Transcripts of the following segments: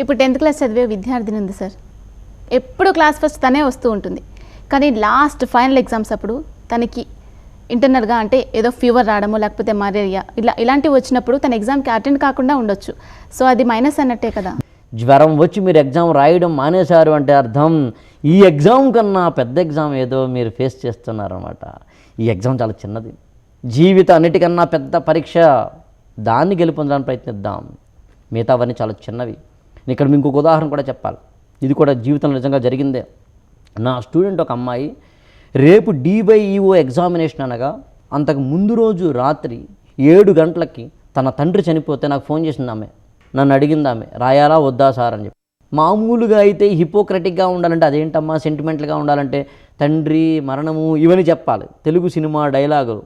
ఇప్పుడు tenth class చదివే విద్యార్థిని ఉంది సార్. ఎప్పుడు క్లాస్ ఫస్ట్ తనే వస్తూ ఉంటుంది. కానీ లాస్ట్ ఫైనల్ ఎగ్జామ్స్ అప్పుడు తనకి ఇంటర్నల్గా అంటే ఏదో ఫీవర్ రావడము లేకపోతే మలేరియా ఇలా ఇలాంటివి వచ్చినప్పుడు తన ఎగ్జామ్కి అటెండ్ కాకుండా ఉండొచ్చు. సో అది మైనస్ అన్నట్టే కదా. జ్వరం వచ్చి మీరు ఎగ్జామ్ రాయడం మానేశారు అంటే అర్థం. ఈ ఎగ్జామ్ కన్నా పెద్ద ఎగ్జామ్ ఏదో మీరు ఫేస్ చేస్తున్నారన్నమాట. ఈ ఎగ్జామ్ చాలా చిన్నది. జీవితం అన్నిటికన్నా పెద్ద పరీక్ష. దాన్ని గెలుపొందడానికి ప్రయత్నిద్దాం. మిగతావన్నీ చాలా చిన్నవి. ఇక్కడ మీకు ఇంకొక ఉదాహరణ కూడా చెప్పాలి. ఇది కూడా జీవితంలో నిజంగా జరిగిందే. నా స్టూడెంట్ ఒక అమ్మాయి రేపు డీవైఈఓ ఎగ్జామినేషన్ అనగా అంతకు ముందు రోజు రాత్రి ఏడు గంటలకి తన తండ్రి చనిపోతే నాకు ఫోన్ చేసింది ఆమె. నన్ను అడిగింది ఆమె రాయాలా వద్దా సార్? అని చెప్పి. మామూలుగా అయితే హిపోక్రటిక్గా ఉండాలంటే అదేంటమ్మా సెంటిమెంటల్గా ఉండాలంటే తండ్రి మరణము ఇవన్నీ చెప్పాలి. తెలుగు సినిమా డైలాగులు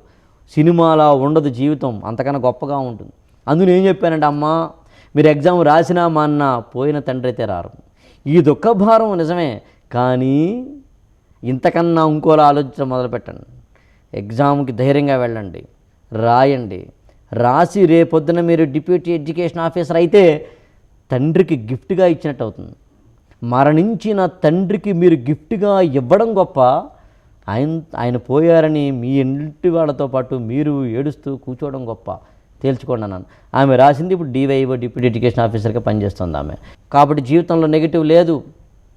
సినిమాలా ఉండదు జీవితం అంతకన్నా గొప్పగా ఉంటుంది. అందులో ఏం చెప్పానంటే అమ్మా మీరు ఎగ్జామ్ రాసినా మా అన్న పోయిన తండ్రి అయితే రారు. ఈ దుఃఖ భారం నిజమే కానీ ఇంతకన్నా ఇంకోలా ఆలోచించడం మొదలుపెట్టండి. ఎగ్జామ్కి ధైర్యంగా వెళ్ళండి. రాయండి. రాసి రేపొద్దున మీరు డిప్యూటీ ఎడ్యుకేషన్ ఆఫీసర్ అయితే తండ్రికి గిఫ్ట్గా ఇచ్చినట్టు అవుతుంది. మరణించిన తండ్రికి మీరు గిఫ్ట్గా ఇవ్వడం గొప్ప. ఆయన ఆయన పోయారని మీ ఇంటి వాళ్ళతో పాటు మీరు ఏడుస్తూ కూర్చోవడం గొప్ప. తేల్చుకోండి అన్నాను. ఆమె రాసింది ఇప్పుడు డివైఓ డిప్యూటీ ఎడ్యుకేషన్ ఆఫీసర్గా పనిచేస్తుంది ఆమె. కాబట్టి జీవితంలో నెగిటివ్ లేదు.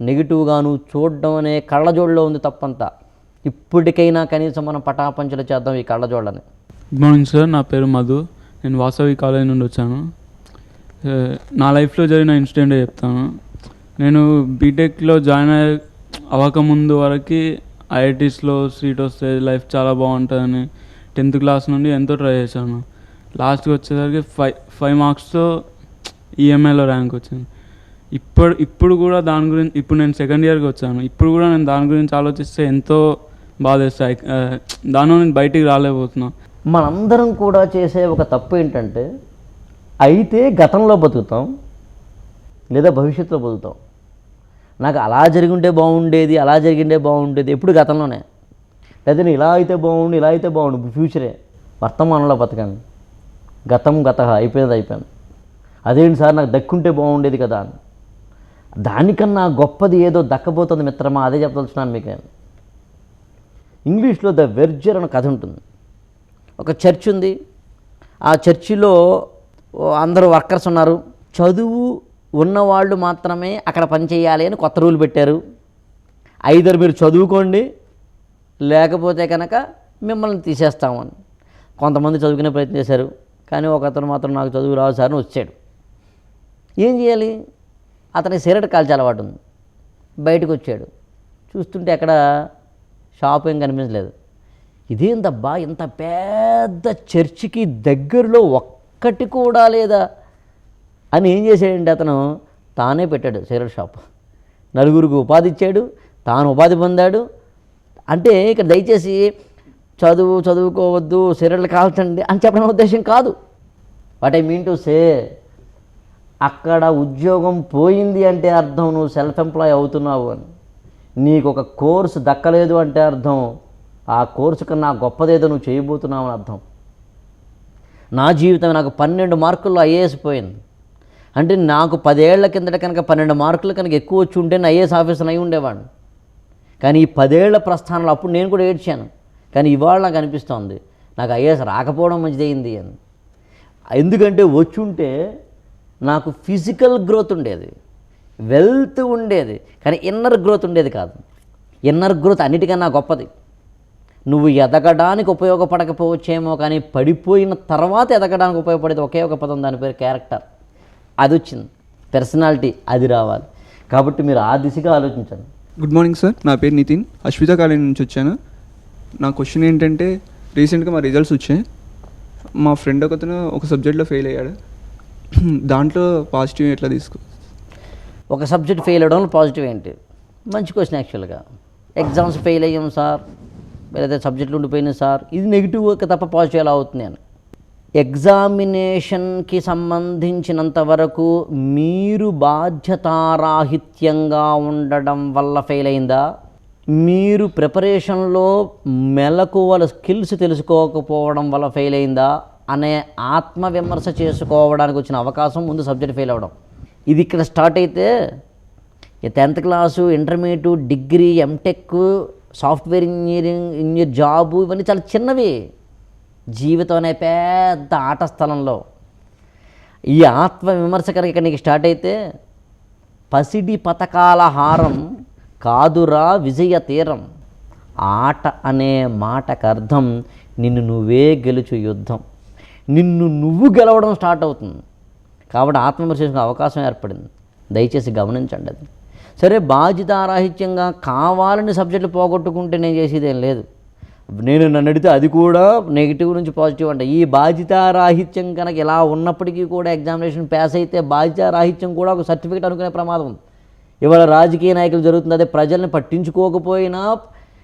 నెగిటివ్గాను చూడడం అనే కళ్ళజోడులో ఉంది తప్పంతా. ఇప్పటికైనా కనీసం మనం పటాపంచలు చేద్దాం ఈ కళ్ళజోళ్ళని. గుడ్ మార్నింగ్ సార్ నా పేరు మధు. నేను వాసవి కాలేజ్ నుండి వచ్చాను. నా లైఫ్లో జరిగిన ఇన్సిడెంట్ చెప్తాను. నేను బీటెక్లో జాయిన్ అయ్యే అవ్వకముందు వరకు ఐఐటీస్లో సీట్ వస్తే లైఫ్ చాలా బాగుంటుందని టెన్త్ క్లాస్ నుండి ఎంతో ట్రై చేశాను. లాస్ట్కి వచ్చేసరికి ఫైవ్ ఫైవ్ మార్క్స్తో ఈఎంఐలో ర్యాంక్ వచ్చింది. ఇప్పుడు ఇప్పుడు కూడా దాని గురించి ఇప్పుడు నేను సెకండ్ ఇయర్కి వచ్చాను. ఇప్పుడు కూడా నేను దాని గురించి ఆలోచిస్తే ఎంతో బాధేస్తాయి. దానిలో నేను బయటికి రాలేకపోతున్నాను మనందరం కూడా చేసే ఒక తప్పు ఏంటంటే అయితే గతంలో బతుకుతాం లేదా భవిష్యత్తులో బతుకుతాం. నాకు అలా జరిగింటే బాగుండేది అలా జరిగిండే బాగుండేది ఎప్పుడు గతంలోనే. లేదా నేను ఇలా అయితే బాగుండు ఇలా అయితే బాగుండు ఫ్యూచరే. వర్తమానంలో బతకండి. గతం గత అయిపోయింది అయిపోయింది. అదేంటి సార్ నాకు దక్కుంటే బాగుండేది కదా అని. దానికన్నా గొప్పది ఏదో దక్కబోతుంది మిత్రమా? అదే చెప్పదలుచున్నాను మీకు నేను. ఇంగ్లీష్లో ద వెర్జర్ అనే కథ ఉంటుంది. ఒక చర్చ్ ఉంది. ఆ చర్చిలో అందరూ వర్కర్స్ ఉన్నారు. చదువు ఉన్నవాళ్ళు మాత్రమే అక్కడ పని చేయాలి అని కొత్త రూల్ పెట్టారు. ఐదరు మీరు చదువుకోండి లేకపోతే కనుక మిమ్మల్ని తీసేస్తామని. కొంతమంది చదువుకునే ప్రయత్నం చేశారు. కానీ ఒక అతను మాత్రం నాకు చదువు రావు సార్ అని వచ్చాడు. ఏం చేయాలి? అతని సిగరెట్ కాల్చే అలవాటు ఉంది. బయటకు వచ్చాడు. చూస్తుంటే అక్కడ షాప్ ఏం కనిపించలేదు. ఇదేందబ్బా ఇంత పెద్ద చర్చికి దగ్గరలో ఒక్కటి కూడా లేదా? అని ఏం చేశాడంటే అతను? తానే పెట్టాడు సిగరెట్ షాప్. నలుగురికి ఉపాధి ఇచ్చాడు తాను ఉపాధి పొందాడు. అంటే ఇక్కడ దయచేసి చదువు చదువుకోవద్దు సిగరెట్లు కాల్చండి అని చెప్పడం ఉద్దేశం కాదు. What I mean to say అక్కడ ఉద్యోగం పోయింది అంటే అర్థం నువ్వు సెల్ఫ్ ఎంప్లాయ్ అవుతున్నావు అని. నీకు ఒక కోర్సు దక్కలేదు అంటే అర్థం ఆ కోర్సు కన్నా గొప్పదేదో నువ్వు చేయబోతున్నావు అని అర్థం. నా జీవితం నాకు పన్నెండు మార్కుల్లో ఐఏఎస్ పోయింది. అంటే నాకు పదేళ్ళ కిందట కనుక పన్నెండు మార్కులు కనుక ఎక్కువ వచ్చి ఉంటే నేను ఐఏఎస్ ఆఫీసర్ అయి ఉండేవాడిని. కానీ ఈ పదేళ్ళ ప్రస్థానంలో అప్పుడు నేను కూడా ఏడ్చాను. కానీ ఇవాళ నాకు అనిపిస్తోంది నాకు ఐఏఎస్ రాకపోవడం మంచిదైంది అని. ఎందుకంటే వచ్చుంటే నాకు ఫిజికల్ గ్రోత్ ఉండేది వెల్త్ ఉండేది కానీ ఇన్నర్ గ్రోత్ ఉండేది కాదు. ఇన్నర్ గ్రోత్ అన్నిటికన్నా గొప్పది. నువ్వు ఎదగడానికి ఉపయోగపడకపోవచ్చేమో కానీ పడిపోయిన తర్వాత ఎదగడానికి ఉపయోగపడేది ఒకే ఒక పదం దాని పేరు క్యారెక్టర్. అది వచ్చింది. పర్సనాలిటీ అది రావాలి. కాబట్టి మీరు ఆ దిశగా ఆలోచించండి. Good morning sir. నా పేరు నితిన్. అశ్విత కాలేజ్ నుంచి వచ్చాను. నా క్వశ్చన్ ఏంటంటే రీసెంట్గా మా రిజల్ట్స్ వచ్చాయి. మా ఫ్రెండ్ ఒకతను ఒక సబ్జెక్ట్లో ఫెయిల్ అయ్యాడు. దాంట్లో పాజిటివ్ ఎట్లా తీసుకో? ఒక సబ్జెక్ట్ ఫెయిల్ అవ్వడం పాజిటివ్ ఏంటి? మంచి క్వశ్చన్ యాక్చువల్గా ఎగ్జామ్స్ ఫెయిల్ అయ్యాం సార్ లేదా సబ్జెక్టులు ఉండిపోయినాయి సార్ ఇది నెగిటివ్ తప్ప పాజిటివ్ ఎలా అవుతుంది అని. ఎగ్జామినేషన్కి సంబంధించినంత వరకు మీరు బాధ్యతారాహిత్యంగా ఉండడం వల్ల ఫెయిల్ అయిందా? మీరు ప్రిపరేషన్లో మెలకువల స్కిల్స్ తెలుసుకోకపోవడం వల్ల ఫెయిల్ అయిందా అనే ఆత్మవిమర్శ చేసుకోవడానికి వచ్చిన అవకాశం ముందు సబ్జెక్ట్ ఫెయిల్ అవ్వడం. ఇది ఇక్కడ స్టార్ట్ అయితే tenth class intermediate degree MTech software engineering engineer job ఇవన్నీ చాలా చిన్నవి. జీవితం అనే పెద్ద ఆట స్థలంలో. ఈ ఆత్మ విమర్శ కనుక ఇక్కడ నీకు స్టార్ట్ అయితే పసిడి పథకాల హారం కాదురా విజయ తీరం. ఆట అనే మాటకు అర్థం నిన్ను నువ్వే గెలుచు యుద్ధం. నిన్ను నువ్వు గెలవడం స్టార్ట్ అవుతుంది. కాబట్టి ఆత్మవిమర్శ చేసుకునే అవకాశం ఏర్పడింది. దయచేసి గమనించండి అది. సరే బాధ్యతారాహిత్యంగా కావాలని సబ్జెక్టులు పోగొట్టుకుంటే నేను చేసేది ఏం లేదు. నేను నన్ను అడిగితే అది కూడా నెగిటివ్ నుంచి పాజిటివ్ అంటే ఈ బాధ్యతారాహిత్యం కనుక ఇలా ఉన్నప్పటికీ కూడా ఎగ్జామినేషన్ పాస్ అయితే బాధ్యతారాహిత్యం కూడా ఒక సర్టిఫికేట్ అనుకునే ప్రమాదం ఉంది. ఇవాళ రాజకీయ నాయకులు జరుగుతుంది. అదే ప్రజల్ని పట్టించుకోకపోయినా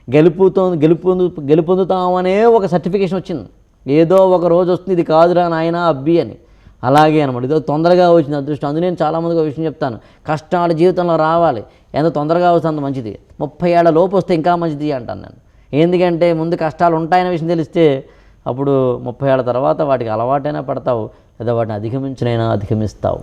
గెలుపుతో గెలుపొందు గెలుపొందుతామనే ఒక సర్టిఫికేషన్ వచ్చింది. ఏదో ఒక రోజు వస్తుంది ఇది కాదురా నాయన అబ్బి అని. అలాగే అనమాట ఇదో తొందరగా వచ్చింది అదృష్టం. అందులో నేను చాలామందికి ఒక విషయం చెప్తాను. కష్టాలు జీవితంలో రావాలి. ఎంత తొందరగా వస్తే అంత మంచిది. ముప్పై ఏళ్ళ లోపు వస్తే ఇంకా మంచిది అంటాను నేను. ఎందుకంటే ముందు కష్టాలు ఉంటాయనే విషయం తెలిస్తే అప్పుడు ముప్పై ఏళ్ళ తర్వాత వాటికి అలవాటైనా పడతావు. లేదా వాటిని అధిగమించినైనా అధిగమిస్తావు.